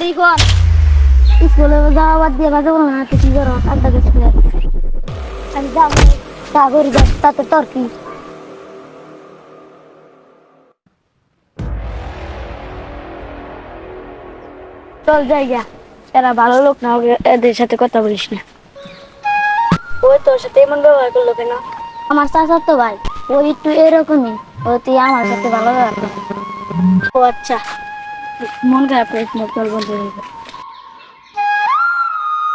রিপন স্কুলে যাওয়া বাদ দিয়ে বাজে বলো না তুই কি করো? আড্ডা দিচ্ছি আমি যাব তা করি তাতে তোর কি? চল যাই গা। এরা ভালো লোক না এদের সাথে কথা বলিস না। ওই তোর সাথে এমন ব্যবহার করল কেন? আমার চাচার তো ভাই ওই একটু এরকমই ও তুই আমার সাথে ভালো ব্যবহার ও আচ্ছা। মন খারাপ করিস না তোর বন্ধু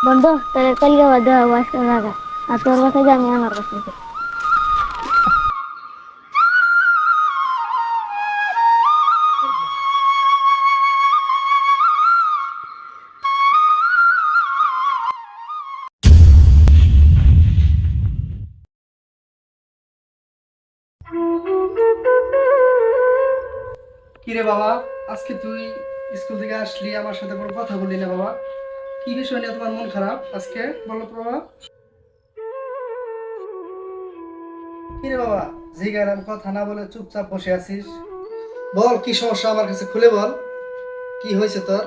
বন্ধু, তাহলে কালকে বাদ দেওয়া বাসটা লাগা আর তোর কাছে জানি আমার কাছে যা। কিরে বাবা? আজকে তুই স্কুল থেকে আসলি আমার সাথে কোনো কথা বললি না বাবা। কি বিষয় নিয়ে তোমার মন খারাপ আজকে? বলো বাবা। কিরে বাবা জিগারাম কথা না বলে চুপচাপ বসে আছিস? বল কি সমস্যা আমার কাছে খুলে বল। কি হয়েছে তোর?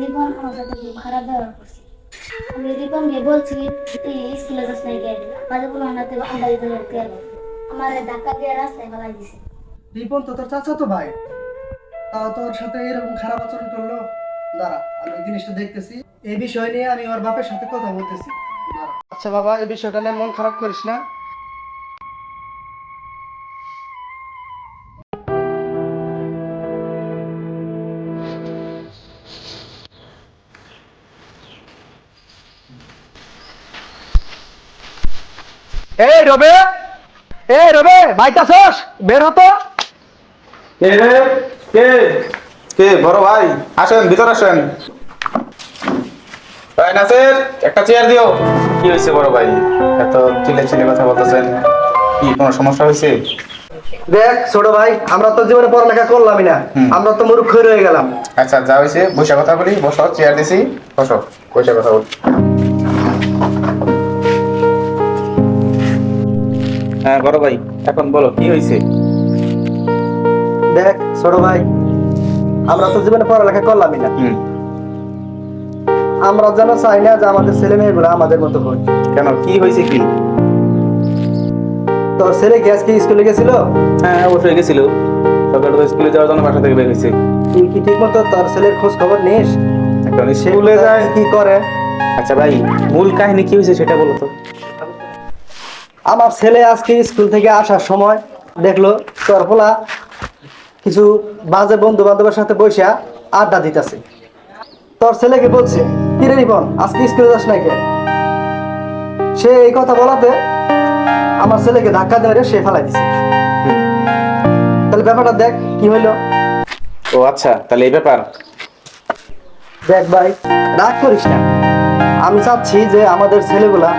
রিপন আমার সাথে খুব খারাপ ব্যবহার করছে। আমি রিপনকে বলছি তুই স্কুলে যাস নাই গেলি মাঝে বলো দিতে ধরতে আমার ধাক্কা দিয়ে রাস্তায় ফেলাই দিছে। রিপন তো তোর চাচা তো ভাই। তোর সাথে এরকম খারাপ আচরণ করল? দাঁড়া আমি জিনিসটা দেখতেছি। এই বিষয় নিয়ে আমি ওর বাপের সাথে কথা বলতেছি। আচ্ছা বাবা এই বিষয়টা নিয়ে মন খারাপ করিস না। এই রবে! এই রবে বাইতাছস বের হতো কে? কে? বড় ভাই আসেন ভিতর আসেন। ভাই নাসের একটা চেয়ার দিও। কি হয়েছে বড় ভাই? এত চিলে চিলে কথা বলতেছেন। কি কোনো সমস্যা হয়েছে? দেখ ছোট ভাই আমরা তো জীবনে পড়ালেখা করলামই না। আমরা তো মূর্খ রয়ে গেলাম। আচ্ছা যা হয়েছে বসে কথা বলি বসো চেয়ার দিছি বসো বসে কথা বলি। হ্যাঁ বড় ভাই এখন বলো কি হয়েছে? দেখ ছোট ভাই আমরা তো জীবনে পড়ালেখা করলামই না। আমরা যেন চাই না যে আমাদের ছেলে মেয়েগুলো আমাদের মতো হয় কেন? কি হয়েছে কি? তোর ছেলে কি স্কুলে গেছিল? হ্যাঁ অবশ্যই গেছিল। সকালে তো স্কুলে যাওয়ার জন্য বাসা থেকে বের হয়েছে। তুই কি ঠিক মতো তোর ছেলের খোঁজ খবর নিস? এখন স্কুলে যায়। কি করে? আচ্ছা ভাই মূল কাহিনী কি হয়েছে সেটা বলো তো। আমার ছেলে আজকে স্কুল থেকে আসার সময় দেখল তোর পোলা কিছু বাজে বন্ধু বান্ধবের সাথে বসে আড্ডা দিতেছে। তোর ছেলেকে বলছে কিরে রিপন আজকে স্কুলে যাস না কে সে এই কথা বলাতে আমার ছেলেকে ধাক্কা দিয়ে সে ফেলাই দিছে। তাহলে ব্যাপারটা দেখ কি হইল? ও আচ্ছা তাহলে এই ব্যাপার। দেখ ভাই রাগ করিস না। আমি চাচ্ছি যে আমাদের ছেলেগুলা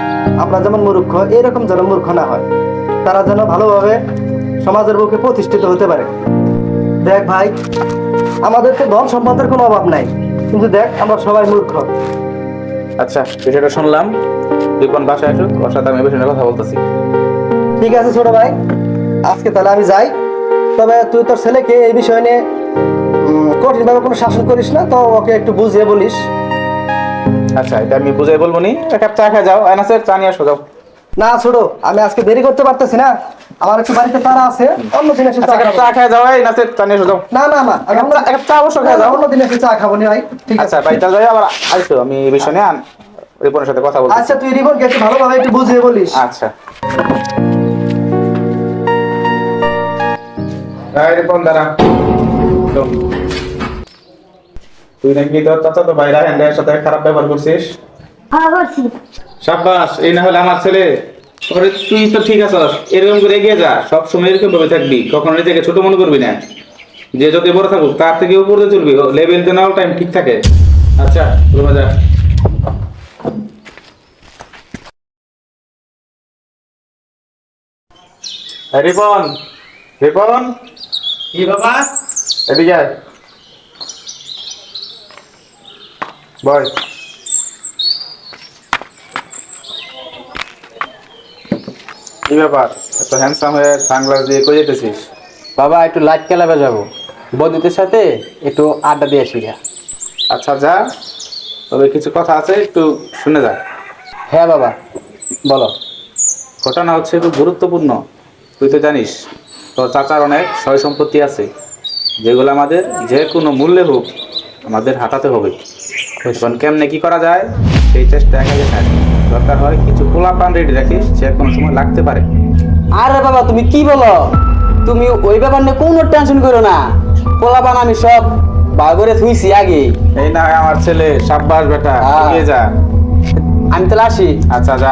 আমরা যেমন মূর্খ এরকম যেন মূর্খ না হয়। তারা যেন ভালোভাবে সমাজের বুকে প্রতিষ্ঠিত হতে পারে। দেখ ভাই আমাদের তো ধন সম্পদের কোনো অভাব নাই। কিন্তু দেখ আমরা সবাই মূর্খ। আচ্ছা বিষয়টা শুনলাম। তুই কোন বাসায় আসুক ওর সাথে আমি এই বিষয়ে কথা বলতেছি। ঠিক আছে ছোট ভাই। আজকে তাহলে আমি যাই। তবে তুই তোর ছেলেকে এই বিষয় নিয়ে কঠিনভাবে কোনো শাসন করিস না তো ওকে একটু বুঝিয়ে বলিস। আচ্ছা এটা আমি বুঝাই বলব নি। এক কাপ চা খেয়ে যাও। আয়নাসের চা নিয়ে আসো যাও। না ছোট আমি আজকে দেরি করতে পারতেছি না। আমার একটু বাড়িতে তারা আছে অন্য দিন এসে চা আচ্ছা, কাপ খাব। চা এই নিয়ে যাও। না না না এক চা- এক চা অবশ্য খেয়ে যাও। অন্য দিন এসে চা খাব নি ভাই ঠিক আছে। আচ্ছা বাড়িতে যাই আবার আইসো আমি এই বিষয় নিয়ে আন- রিপনের সাথে কথা বলছি আচ্ছা তুই রিবনকে একটু ভালোভাবে একটু বুঝিয়ে বলিস। আচ্ছা। এই রিপন দাঁড়া। তুই নাকি তোর চাচা তো বাইরা হ্যান্ডের সাথে খারাপ ব্যবহার করছিস? হ্যাঁ করছি। সাব্বাস এই না হলে আমার ছেলে ওরে তুই তো ঠিক আছস এরকম করে এগিয়ে যা সব সময় এরকম ভাবে থাকবি কখনো নিজেকে ছোট মনে করবি না। যে যত বড় থাকুক তার থেকে উপরে চলবি লেভেল তো নাও টাইম ঠিক থাকে। আচ্ছা রুমে যা। রিপন রিপন? কি বাবা? এদিকে আয়। বয়। কি ব্যাপার এত হ্যান্ডসাম হয়ে সানগ্লাস দিয়ে কই যেতেছিস? বাবা একটু লাইট ক্লাবে যাব বন্ধুদের সাথে একটু আড্ডা দিয়ে আসি। আচ্ছা যা। তবে কিছু কথা আছে একটু শুনে যা। হ্যাঁ বাবা বলো। ঘটনা হচ্ছে খুব গুরুত্বপূর্ণ। তুই তো জানিস তোর চাচার অনেক সয় সম্পত্তি আছে। যেগুলো আমাদের যে কোনো মূল্যে হোক আমাদের হাতাতে হবে। এখন কেমনে কি করা যায় সেই চেষ্টা একাকে থাক দরকার হয়। কিছু পোলা পান রেডি রাখিস সে কোনো সময় লাগতে পারে। আরে বাবা তুমি কি বলো? তুমি ওই ব্যাপার নিয়ে কোনো টেনশন করো না। পোলাপান আমি সব বাগরে থুইছি আগে। এই না আমার ছেলে সাব্বাস বেটা হ্যাঁ। এগিয়ে যা। আমি তাহলে আসি। আচ্ছা যা।